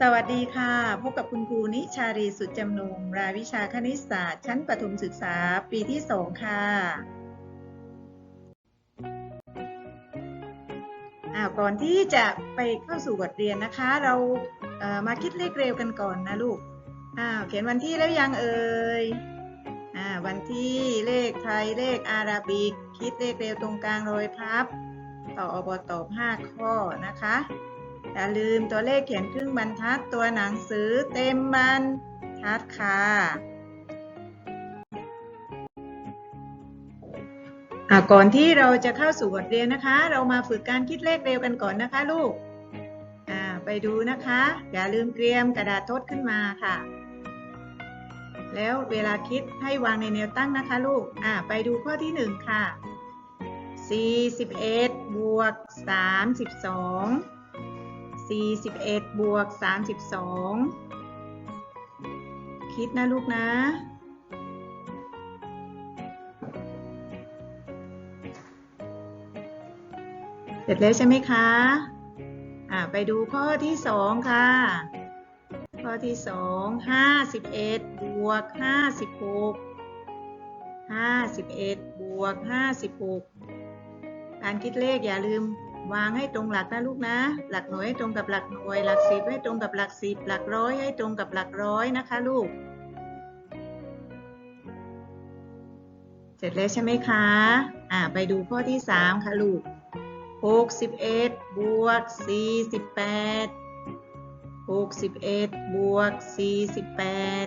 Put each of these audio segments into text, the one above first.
สวัสดีค่ะ พบกับคุณครูนิชารีสุดจำนงรายวิชาคณิตศาสตร์ ชั้นประถมศึกษาปีที่2ค่ะอ้าวก่อนที่จะไปเข้าสู่บทเรียนนะคะ เราเมาคิดเลขเร็วกันก่อนนะลูกอ้าวเขียนวันที่แล้วยังเอ่ยอ่าวันที่เลขไทยเลขอาราบิก คิดเลขเร็วตรงกลางโรยพับ ต่ออบตอบ5ข้อนะคะ อย่าลืมตัวเลขเขียนครึ่งบรรทัดตัวหนังสือเต็มบรรทัดค่ะอะก่อนที่เราจะเข้าสู่บทเรียนนะคะ เรามาฝึกการคิดเลขเร็วกันก่อนนะคะลูกอ่าไปดูนะคะ อย่าลืมเตรียมกระดาษทดขึ้นมาค่ะ แล้วเวลาคิดให้วางในแนวตั้งนะคะลูกอ่าไปดูข้อที่หนึ่งค่ะ 41บวก32 41 บวก 32 คิดนะลูกนะ เสร็จแล้วใช่ไหมคะ อ่าไปดูข้อที่สองค่ะ ข้อที่สองห้าสิบเอ็ดบวกห้าสิบหกห้าสิบเอ็ดบวกห้าสิบหกการคิดเลขอย่าลืม วางให้ตรงหลักนะลูกนะ หลักหน่วยให้ตรงกับหลักหน่วย หลักสิบให้ตรงกับหลักสิบ หลักร้อยให้ตรงกับหลักร้อยนะคะลูก เสร็จแล้วใช่ไหมคะ อ่า ไปดูข้อที่สามค่ะลูกหกสิบเอ็ดบวกสี่สิบแปดหกสิบเอ็ดบวกสี่สิบแปด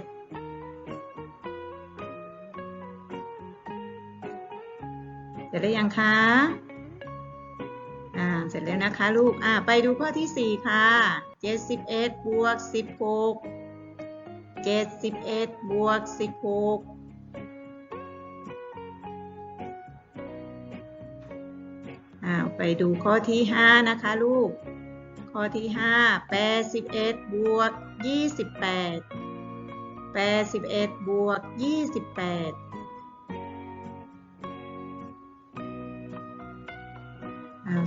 เสร็จแล้วยังคะ เสร็จแล้วนะคะลูก อ่า ไปดูข้อที่ 4 ค่ะ 71บวก16 71บวก16ไปดูข้อที่ 5 นะคะลูก ข้อที่5 81บวก28 81บวก28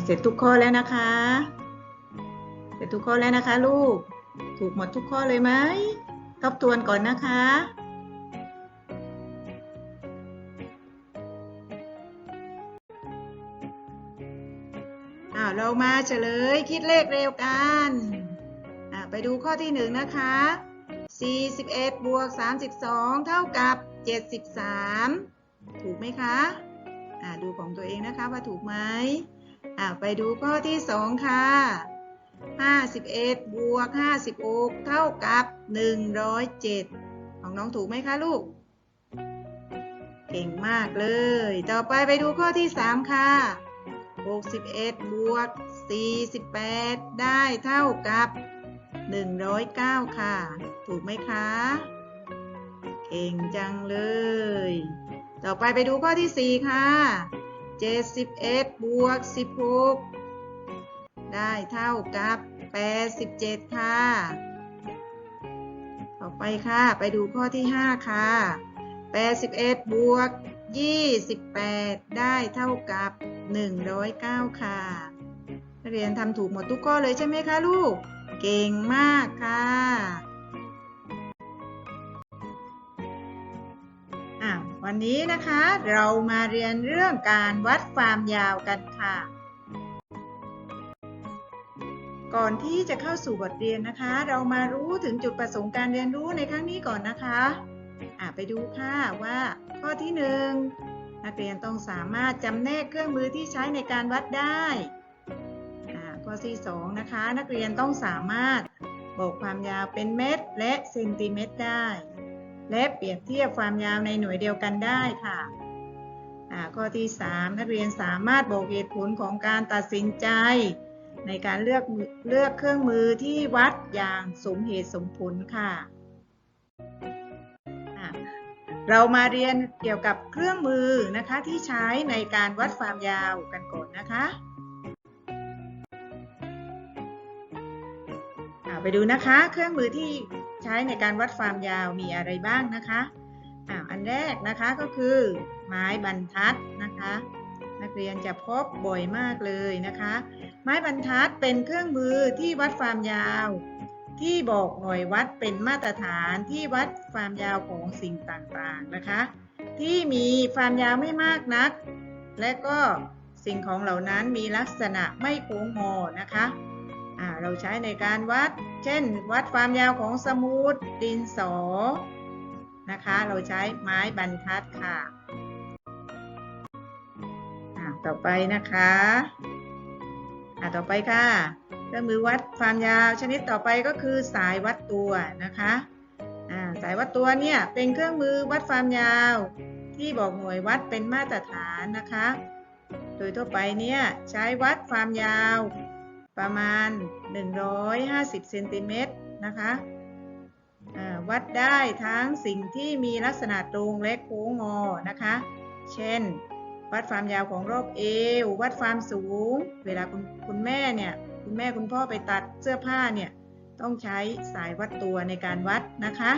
เสร็จทุกข้อแล้วนะคะ เสร็จทุกข้อแล้วนะคะ ลูก ถูกหมดทุกข้อเลยไหมทบทวนก่อนนะคะอ้วเรามาเฉลยคิดเลขเร็วกันไปดูข้อที่หนึ่งนะคะ 41 บวก 32 เท่ากับ 73 ถูกไหมคะอ่าดูของตัวเองนะคะว่าถูกไหม อ่าไปดูข้อที่สองค่ะ 51 บวก 56 เท่ากับ 107 ของน้องถูกไหมคะลูก เก่งมากเลย ต่อไปไปดูข้อที่ 3 ค่ะ 61 บวก 48 ได้เท่ากับ 109 ค่ะ ถูกไหมคะ เก่งจังเลย ต่อไปไปดูข้อที่ 4 ค่ะ 71 บวก 16 ได้เท่ากับ 87 ค่ะ ต่อไปค่ะ ไปดูข้อที่ 5 ค่ะ 81 บวก 28 ได้เท่ากับ 109 ค่ะนักเรียนทำถูกหมดทุกข้อเลยใช่ไหมคะลูก เก่งมากค่ะ วันนี้นะคะเรามาเรียนเรื่องการวัดความยาวกันค่ะ ก่อนที่จะเข้าสู่บทเรียนนะคะ เรามารู้ถึงจุดประสงค์การเรียนรู้ในครั้งนี้ก่อนนะคะะไปดูค่ะว่าข้อที่หนึ่งนักเรียนต้องสามารถจำแนกเครื่องมือที่ใช้ในการวัดได้ข้อที่สองนะคะ นักเรียนต้องสามารถบอกความยาวเป็นเมตรและเซนติเมตรได้ และเปรียบเทียบความยาวในหน่วยเดียวกันได้ค่ะข้อที่ 3 นักเรียนสามารถบอกเหตุผลของการตัดสินใจ ในการเลือกเลือกเครื่องมือที่วัดอย่างสมเหตุสมผลค่ะ เรามาเรียนเกี่ยวกับเครื่องมือนะคะที่ใช้ในการวัดความยาวกันก่อนนะคะไปดูนะคะ เครื่องมือที่ ช้ในการวัดความยาวมีอะไรบ้างนะคะอ่าอันแรกนะคะก็คือไม้บรรทัดนะคะ นักเรียนจะพบบ่อยมากเลยนะคะ ไม้บรรทัดเป็นเครื่องมือที่วัดความยาว ที่บอกหน่วยวัดเป็นมาตรฐานที่วัดความยาวของสิ่งต่างๆนะคะ ที่มีความยาวไม่มากนัก และก็สิ่งของเหล่านั้นมีลักษณะไม่โค้งงอนะคะ เราใช้ในการวัด เช่น วัดความยาวของสมุดดินสอ นะคะ เราใช้ไม้บรรทัดค่ะอ่าต่อไปนะคะอ่าต่อไปค่ะเครื่องมือวัดความยาวชนิดต่อไปก็คือสายวัดตัวนะคะอ่าสายวัดตัวเนี่ยเป็นเครื่องมือวัดความยาว ที่บอกหน่วยวัดเป็นมาตรฐานนะคะ โดยทั่วไปเนี่ยใช้วัดความยาว ประมาณ 150เซนติเมตรนะคะวัดได้ทั้งสิ่งที่มีลักษณะตรงและโค้งงอนะคะ เช่น วัดความยาวของรอบเอว วัดความสูง เวลาคุณคุณแม่เนี่ย คุณแม่คุณพ่อไปตัดเสื้อผ้าเนี่ย ต้องใช้สายวัดตัวในการวัดนะคะ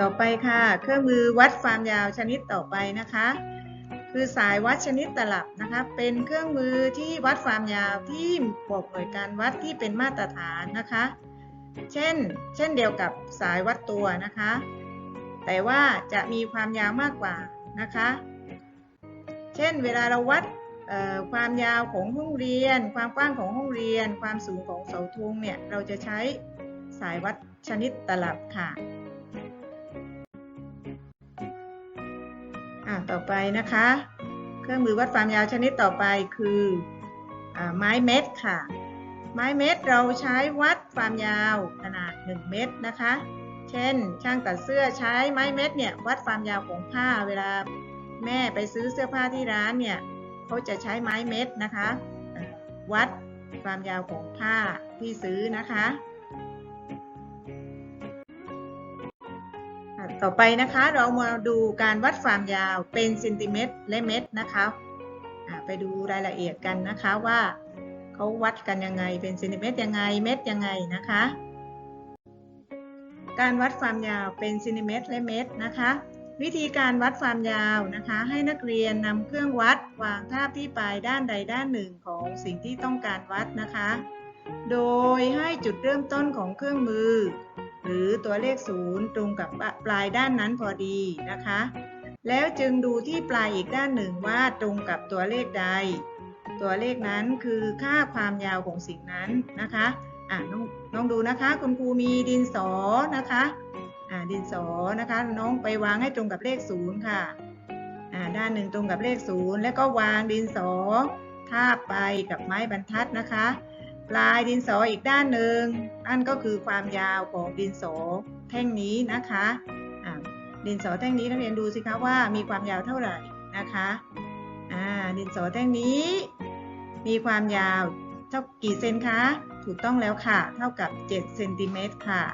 ต่อไปค่ะ เครื่องมือวัดความยาวชนิดต่อไปนะคะ คือสายวัดชนิดตลับนะคะเป็นเครื่องมือที่วัดความยาวที่บอกหน่วยการวัดที่เป็นมาตรฐานนะคะ เช่น เช่นเดียวกับสายวัดตัวนะคะ แต่ว่าจะมีความยาวมากกว่านะคะ เช่นเวลาเราวัดความยาวของห้องเรียน ความกว้างของห้องเรียน ความสูงของเสาธงเนี่ยเราจะใช้สายวัดชนิดตลับค่ะ อ่ต่อไปนะคะ เครื่องมือวัดความยาวชนิดต่อไปคืออไม้เม็ดค่ะ ไม้เม็ดเราใช้วัดความยาวขนาด 1 เม็ดนะคะ เช่น ช่างตัดเสื้อใช้ไม้เม็ดเนี่ยวัดความยาวของผ้าเวลาแม่ไปซื้อเสื้อผ้าที่ร้านเนี่ยเขาจะใช้ไม้เม็ดนะคะ วัดความยาวของผ้าที่ซื้อนะคะ ต่อไปนะคะเรามาดูการวัดความยาวเป็นเซนติเมตรและเมตรนะคะไปดูรายละเอียดกันนะคะว่าเขาวัดกันยังไงเป็นเซนติเมตรยังไงเมตรยังไงนะคะ การวัดความยาวเป็นเซนติเมตรและเมตรนะคะ วิธีการวัดความยาวนะคะ ให้นักเรียนนำเครื่องวัดวางทาบที่ปลายด้านใดด้านหนึ่งของสิ่งที่ต้องการวัดนะคะ โดยให้จุดเริ่มต้นของเครื่องมือ หรือตัวเลขศูนย์ตรงกับปลายด้านนั้นพอดีนะคะ แล้วจึงดูที่ปลายอีกด้านหนึ่งว่าตรงกับตัวเลขใด ตัวเลขนั้นคือค่าความยาวของสิ่งนั้นนะคะอะน้องน้องดูนะคะคุณครูมีดินสอนะคะอ่าดินสอนะคะน้องไปวางให้ตรงกับเลขศูนย์ค่ะอ่าด้านหนึ่งตรงกับเลขศูนย์แล้วก็วางดินสอทาบไปกับไม้บรรทัดนะคะ ปลายดินสออีกด้านหนึ่งนั่นก็คือความยาวของดินสอแท่งนี้นะคะดินสอแท่งนี้นักเรียนดูสิคะว่ามีความยาวเท่าไหร่นะคะดินสอแท่งนี้ มีความยาวเท่ากี่เซนคะถูกต้องแล้วค่ะ เท่ากับ7เซนติเมตรค่ะ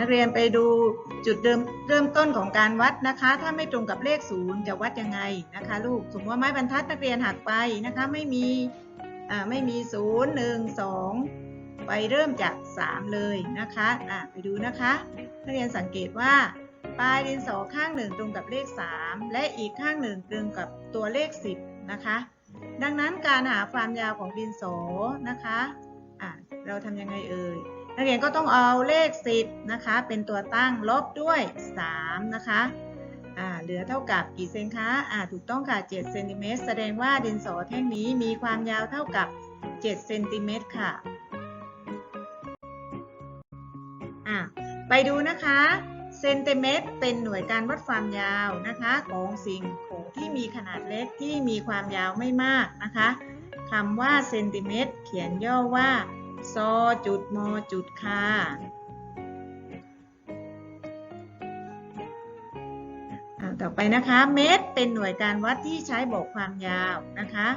นักเรียนไปดูจุดเริ่มเริ่มต้นของการวัดนะคะ ถ้าไม่ตรงกับเลขศูนย์จะวัดยังไงนะคะ ลูกสมมติว่าไม้บรรทัดนักเรียนหักไปนะคะ ไม่มี ไม่มี 0 1 2 ไปเริ่มจาก 3 เลยนะคะอ่าไปดูนะคะนักเรียนสังเกตว่า ปลายดินสอข้างหนึ่งตรงกับเลข 3 และอีกข้างหนึ่งตรงกับตัวเลข 10 นะคะ ดังนั้นการหาความยาวของดินสอนะคะอ่าเราทำยังไงเอ่ยนักเรียนก็ต้องเอาเลข 10 นะคะ เป็นตัวตั้งลบด้วย 3 นะคะ เหลือเท่ากับกี่เซนคะอ่าถูกต้องค่ะ7เซนติเมตรแสดงว่าดินสอแท่งนี้มีความยาวเท่ากับ7เซนติเมตรค่ะอ่าไปดูนะคะเซนติเมตรเป็นหน่วยการวัดความยาวนะคะของสิ่งของที่มีขนาดเล็กที่มีความยาวไม่มากนะคะคำว่าเซนติเมตรเขียนย่อว่าซอจุดมอจุดค่ะอ่า ต่อไปนะคะ เมตรเป็นหน่วยการวัดที่ใช้บอกความยาวนะคะ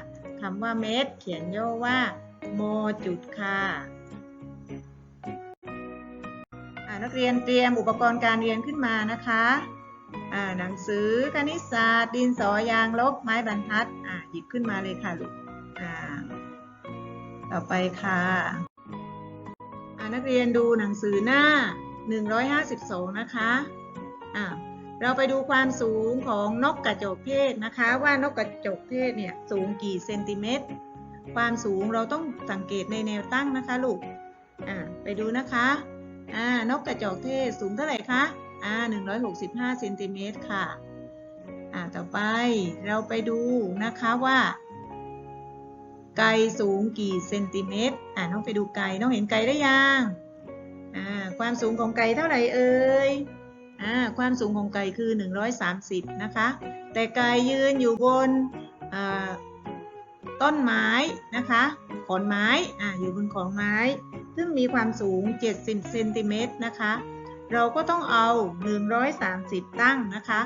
คำว่าเมตร เขียนย่อว่าโมจุดค่ะอ่านักเรียนเตรียมอุปกรณ์การเรียนขึ้นมานะคะหนังสือคณิตศาสตร์ดินสอยางลบไม้บรรทัดหยิบขึ้นมาเลยค่ะลูกต่อไปค่ะนักเรียนดูหนังสือหน้า 152 นะคะอ่า เราไปดูความสูงของนกกระจอกเทศนะคะ ว่านกกระจอกเทศเนี่ยสูงกี่เซนติเมตร ความสูงเราต้องสังเกตในแนวตั้งนะคะลูกอ่าไปดูนะคะอ่านกกระจอกเทศสูงเท่าไหร่คะอ่า165เซนติเมตรค่ะอ่าต่อไปเราไปดูนะคะว่า ไก่สูงกี่เซนติเมตรอ่าน้องไปดูไก่น้องเห็นไก่ได้ยังอ่าความสูงของไก่เท่าไหร่เอ่ย ความสูงของไก่คือ 130 นะคะ แต่ไก่ยืนอยู่บนต้นไม้นะคะขอนไม้ออยู่บนขอนไม้ ซึ่งมีความสูง 70เซนติเมตรนะคะ เราก็ต้องเอา 130 ตั้งนะคะ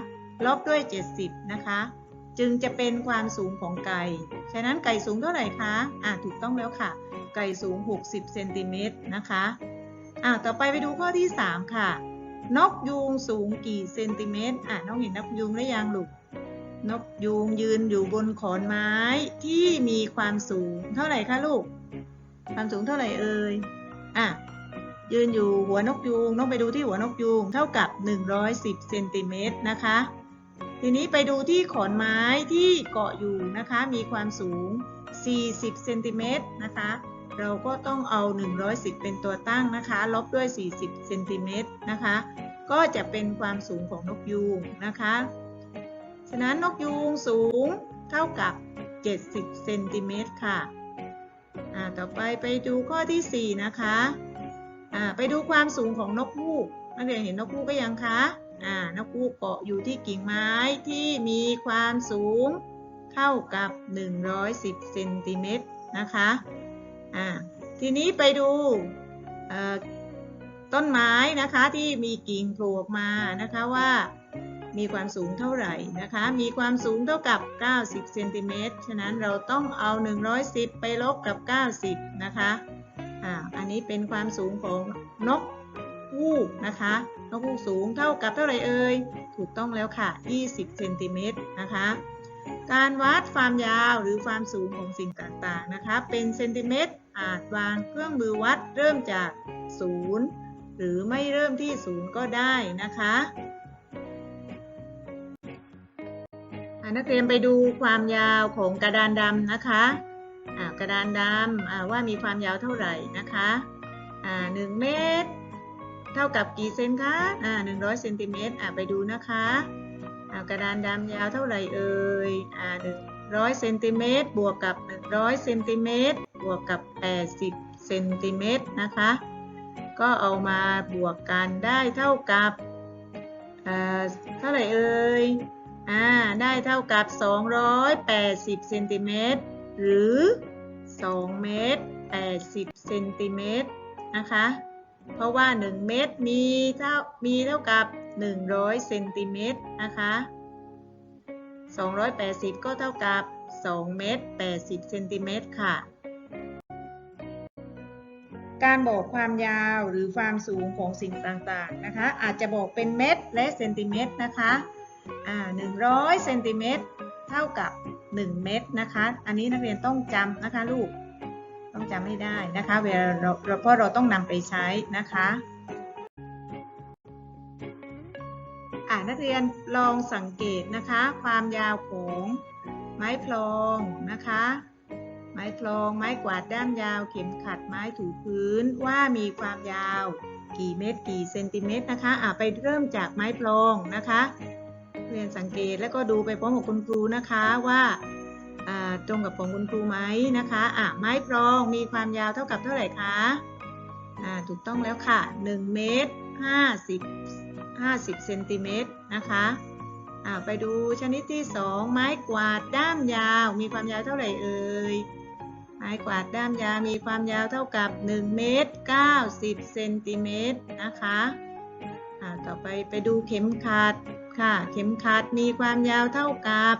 ลบด้วย 70 นะคะ จึงจะเป็นความสูงของไก่ ฉะนั้นไก่สูงเท่าไหร่คะอ่าถูกต้องแล้วค่ะ ไก่สูง 60เซนติเมตรนะคะอ่าต่อไปไปดูข้อที่ 3 ค่ะ นกยูงสูงกี่เซนติเมตร อ่าน้องเห็นนกยูงหรือยังลูก นกยูงยืนอยู่บนขอนไม้ที่มีความสูงเท่าไหร่คะลูก ความสูงเท่าไหร่เอ่ย อะยืนอยู่หัวนกยูงน้องไปดูที่หัวนกยูงเท่ากับ 110เซนติเมตรนะคะ ทีนี้ไปดูที่ขอนไม้ที่เกาะอยู่นะคะ มีความสูง 40เซนติเมตรนะคะ เราก็ต้องเอา 110 เป็นตัวตั้งนะคะ ลบด้วย 40เซนติเมตรนะคะ ก็จะเป็นความสูงของนกยูงนะคะ ฉะนั้นนกยูงสูงเท่ากับ 70เซนติเมตรค่ะอ่าต่อไปไปดูข้อที่ 4 นะคะอ่าไปดูความสูงของนกฮูกนักเรียนเห็นนกฮูกก็ยังคะอ่านกฮูกเกาะอยู่ที่กิ่งไม้ที่มีความสูงเท่ากับ 110เซนติเมตรนะคะ อ่าทีนี้ไปดูต้นไม้นะคะที่มีกิ่งโผล่ออกมานะคะว่ามีความสูงเท่าไหร่นะคะ มีความสูงเท่ากับ 90เซนติเมตรฉะนั้นเราต้องเอา 110 ไปลบกับ 90 นะคะ อ่า อันนี้เป็นความสูงของนกฮูกนะคะ นกฮูกสูงเท่ากับเท่าไหร่เอ่ย ถูกต้องแล้วค่ะ 20เซนติเมตรนะคะ การวัดความยาวหรือความสูงของสิ่งต่างๆนะคะ เป็นเซนติเมตร อาจวางเครื่องมือวัดเริ่มจากศูนย์หรือไม่เริ่มที่ศูนย์ก็ได้นะคะนักเรียนไปดูความยาวของกระดานดำนะคะอ่ากระดานดำว่ามีความยาวเท่าไหร่นะคะหนึ่งเมตร เท่ากับกี่เซนคะหนึ่งร้อยเซนติเมตรไปดูนะคะกระดานดำยาวเท่าไหร่เอ่ยหนึ่งร้อยเซนติเมตรบวกกับหนึ่งร้อยเซนติเมตร บวกกับแปดสิบเซนติเมตรนะคะ ก็เอามาบวกกันได้เท่ากับเท่าไหร่เอ่ยอ่าได้เท่ากับ 280 เซนติเมตรหรือ 2 เมตร 80 เซนติเมตรนะคะ เพราะว่า 1 เมตรมีเท่ามีเท่ากับ 100 เซนติเมตรนะคะ 280 ก็เท่ากับ 2 เมตร 80 เซนติเมตรค่ะ การบอกความยาวหรือความสูงของสิ่งต่างๆนะคะ อาจจะบอกเป็นเมตรและเซนติเมตรนะคะอ่า100เซนติเมตรเท่ากับ 1 เมตรนะคะ อันนี้นักเรียนต้องจำนะคะลูก ต้องจำให้ได้นะคะ เวลาเราเพราะเราต้องนำไปใช้นะคะอ่านักเรียนลองสังเกตนะคะ ความยาวของไม้พลองนะคะ ไม้พลอง ไม้กวาดด้ามยาว เข็มขัดไม้ถูพื้นว่ามีความยาว กี่เมตร กี่เซนติเมตรนะคะอ่าไปเริ่มจากไม้พลองนะคะเรียนสังเกตแล้วก็ดูไปพร้อมกับคุณครูนะคะว่าอ่าตรงกับของคุณครูไหมนะคะอะไม้พรองมีความยาวเท่ากับเท่าไหร่คะอ่าถูกต้องแล้วค่ะ 1 เมตร 50 50เซนติเมตรนะคะอ่าไปดูชนิดที่ 2 ไม้กวาดด้ามยาว มีความยาวเท่าไหร่เอ่ย ไม้กวาดด้ามยาวมีความยาวเท่ากับ 1 เมตร 90 เซนติเมตรนะคะต่อไปไปดูเข็มขัดค่ะ เข็มขัดมีความยาวเท่ากับ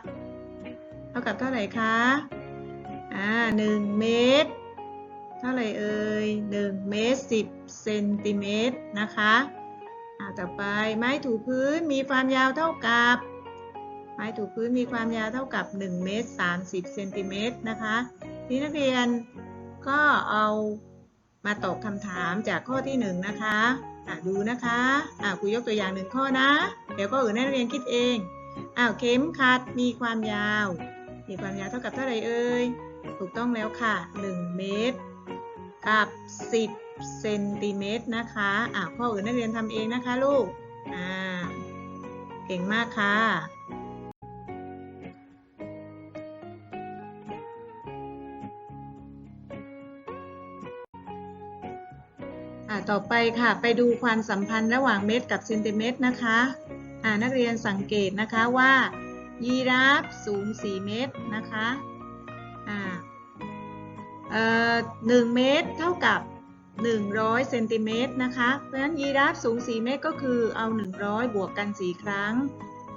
เท่ากับเท่าไหร่คะอ่าหนึ่งเมตร เท่าไหร่เอ่ยหนึ่งเมตรสิบเซนติเมตรนะคะอ่าต่อไปไม้ถูพื้นมีความยาวเท่ากับ ไม้ถูพื้นมีความยาวเท่ากับ1เมตร30เซนติเมตรนะคะ ที่นักเรียนก็เอามาตอบคำถามจากข้อที่หนึ่งนะคะะดูนะคะะครูยกตัวอย่างหนึ่งข้อนะ เดี๋ยวก็อื่นให้นักเรียนคิดเองอ้าวเข็มขัดมีความยาว มีความยาวเท่ากับเท่าไหร่เอ่ย ถูกต้องแล้วค่ะ 1 เมตร กับ 10เซนติเมตรนะคะอะข้ออื่นนักเรียนทำเองนะคะลูก อ่า เก่งมากค่ะ ต่อไปค่ะ ไปดูความสัมพันธ์ระหว่างเมตรกับเซนติเมตรนะคะอ่านักเรียนสังเกตนะคะว่า ยีราฟสูง 4 เมตรนะคะอ่าเอ่อ1เมตรเท่ากับ 100เซนติเมตรนะคะ เพราะฉะนั้นยีราฟสูง 4 เมตรก็คือเอา 100 บวกกัน 4 ครั้ง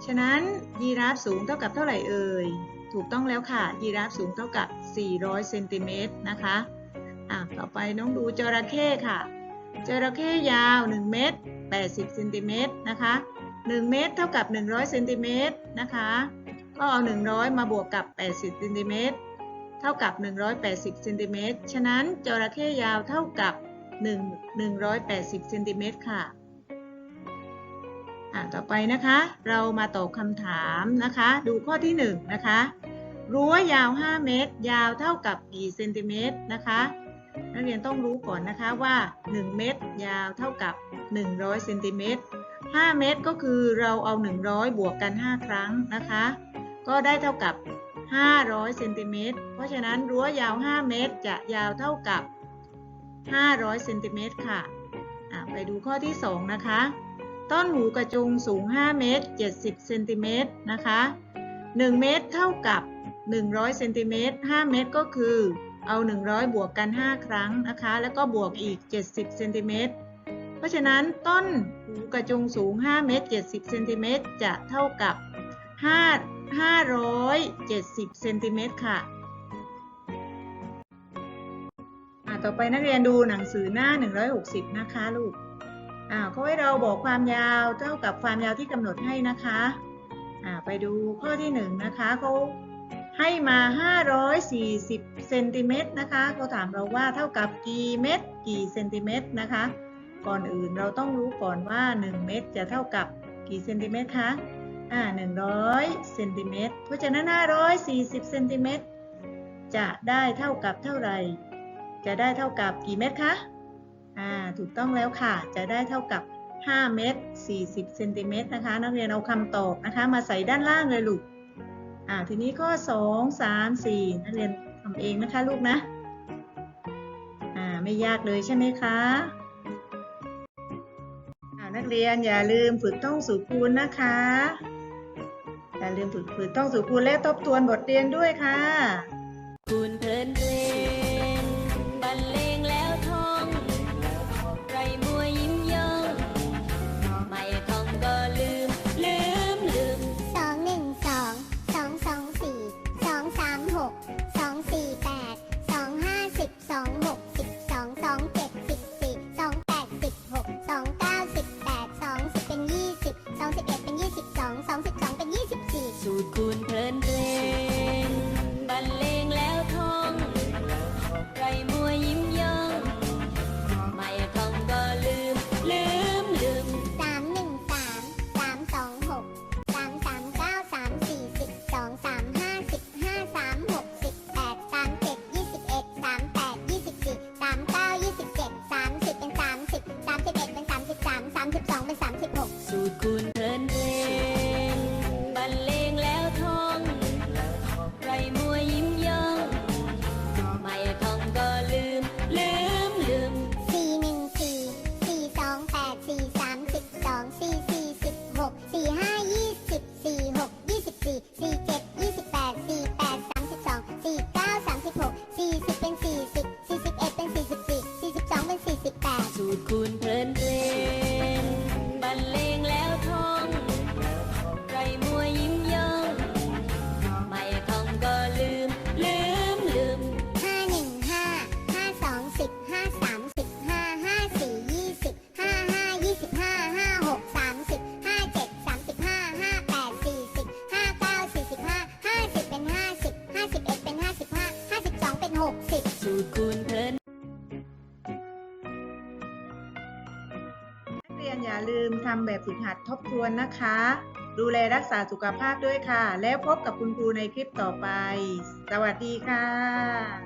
ฉะนั้นยีราฟสูงเท่ากับเท่าไหร่เอ่ย ถูกต้องแล้วค่ะ ยีราฟสูงเท่ากับ 400เซนติเมตรนะคะอ่าต่อไปน้องดูจระเข้ค่ะ จระเข้ยาว 1 เมตร 80เซนติเมตรนะคะ 1 เมตรเท่ากับ 100เซนติเมตรนะคะ ก็เอา 100 มาบวกกับ 80เซนติเมตรเท่ากับ 180เซนติเมตรฉะนั้นจระเข้ยาวเท่ากับ 1 180เซนติเมตรค่ะอ่าต่อไปนะคะ เรามาตอบคำถามนะคะ ดูข้อที่ 1 นะคะ รั้วยาว 5 เมตร ยาวเท่ากับกี่เซนติเมตรนะคะ นักเรียนต้องรู้ก่อนนะคะว่า 1 เมตรยาวเท่ากับ 100เซนติเมตร5เมตรก็คือเราเอา 100 บวกกัน 5 ครั้งนะคะ ก็ได้เท่ากับ 500เซนติเมตรเพราะฉะนั้นรั้วยาว 5 เมตรจะยาวเท่ากับ 500เซนติเมตรค่ะไปดูข้อที่ 2 นะคะ ต้นหูกระจุงสูง 5 เมตร 70เซนติเมตรนะคะ 1 เมตรเท่ากับ 100เซนติเมตร5เมตรก็คือ เอา 100 บวกกัน 5 ครั้งนะคะ แล้วก็บวกอีก 70เซนติเมตรเพราะฉะนั้นต้นหูกระจงสูง 5 เมตร 70เซนติเมตรจะเท่ากับ 5 570เซนติเมตรค่ะอ่าต่อไปนักเรียนดูหนังสือหน้า 160 นะคะลูกอ่าเขาให้เราบอกความยาวเท่ากับความยาวที่กำหนดให้นะคะอ่าไปดูข้อที่หนึ่งนะคะเขา ให้มา 540 เซนติเมตรนะคะเขาถามเราว่าเท่ากับกี่เมตร กี่เซนติเมตรนะคะ ก่อนอื่นเราต้องรู้ก่อนว่า 1 เมตรจะเท่ากับกี่เซนติเมตรคะอ่า100 เซนติเมตร เพราะฉะนั้น 540 เซนติเมตรจะได้เท่ากับเท่าไหร่ จะได้เท่ากับกี่เมตรคะอ่าถูกต้องแล้วค่ะ จะได้เท่ากับ 5 เมตร 40 เซนติเมตรนะคะ นักเรียนเอาคำตอบนะคะ มาใส่ด้านล่างเลยลูก อ่าทีนี้ข้อสองสามสี่นักเรียนทำเองนะคะลูกนะ อ่าไม่ยากเลยใช่ไหมคะอ่านักเรียนอย่าลืมฝึกท่องสูตรคูณนะคะ อย่าลืมฝึกฝึกท่องสูตรคูณและทบทวนบทเรียนด้วยค่ะคุณเพลินเพลง ทำแบบฝึกหัดทบทวนนะคะ ดูแลรักษาสุขภาพด้วยค่ะ แล้วพบกับคุณครูในคลิปต่อไป สวัสดีค่ะ